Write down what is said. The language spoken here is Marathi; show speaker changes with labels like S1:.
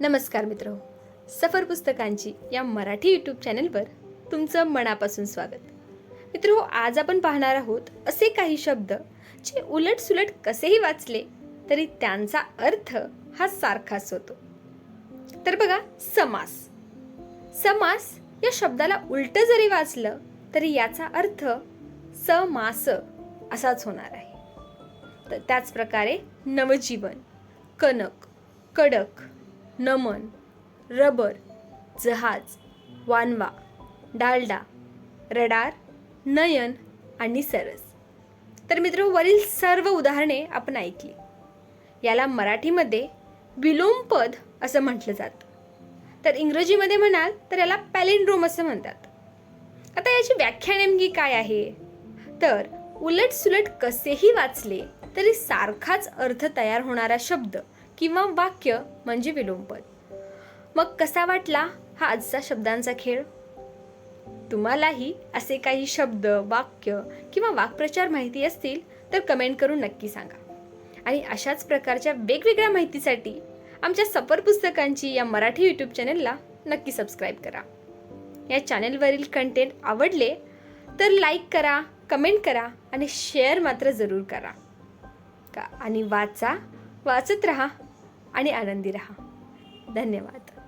S1: नमस्कार मित्र हो. सफर पुस्तकांची या मराठी यूट्यूब चॅनलवर तुमचं मनापासून स्वागत. मित्र हो, आज आपण पाहणार आहोत असे काही शब्द जे उलट सुलट कसेही वाचले तरी त्यांचा अर्थ हा सारखाच होतो. तर बघा समास. समास या शब्दाला उलट जरी वाचलं तरी याचा अर्थ समास असाच होणार आहे. तर त्याच प्रकारे नवजीवन कनक कडक नमन रबर जहाज वानवा डालडा रडार नयन आणि सरस. तर मित्र वरील सर्व उदाहरणे आपण ऐकली. याला मराठीमध्ये विलोमपद असं म्हटलं जातं. तर इंग्रजीमध्ये म्हणाल तर याला पॅलिंड्रोम असं म्हणतात. आता याची व्याख्या नेमकी काय आहे? तर उलट सुलट कसेही वाचले तरी सारखाच अर्थ तयार होणारा शब्द किंवा वाक्य म्हणजे विलोमपद मग कसा वाटला हा आजचा शब्दांचा खेळ? तुम्हालाही असे काही शब्द वाक्य किंवा वाक्प्रचार माहिती असतील तर कमेंट करून नक्की सांगा. आणि अशाच प्रकारच्या वेगवेगळ्या माहितीसाठी आमच्या सफर पुस्तकांची या मराठी यूट्यूब चॅनलला नक्की सबस्क्राईब करा. या चॅनलवरील कंटेंट आवडले तर लाईक करा कमेंट करा आणि शेअर मात्र जरूर करा. का आणि वाचा वाचत राहा. आणि आनंदी राहा. धन्यवाद.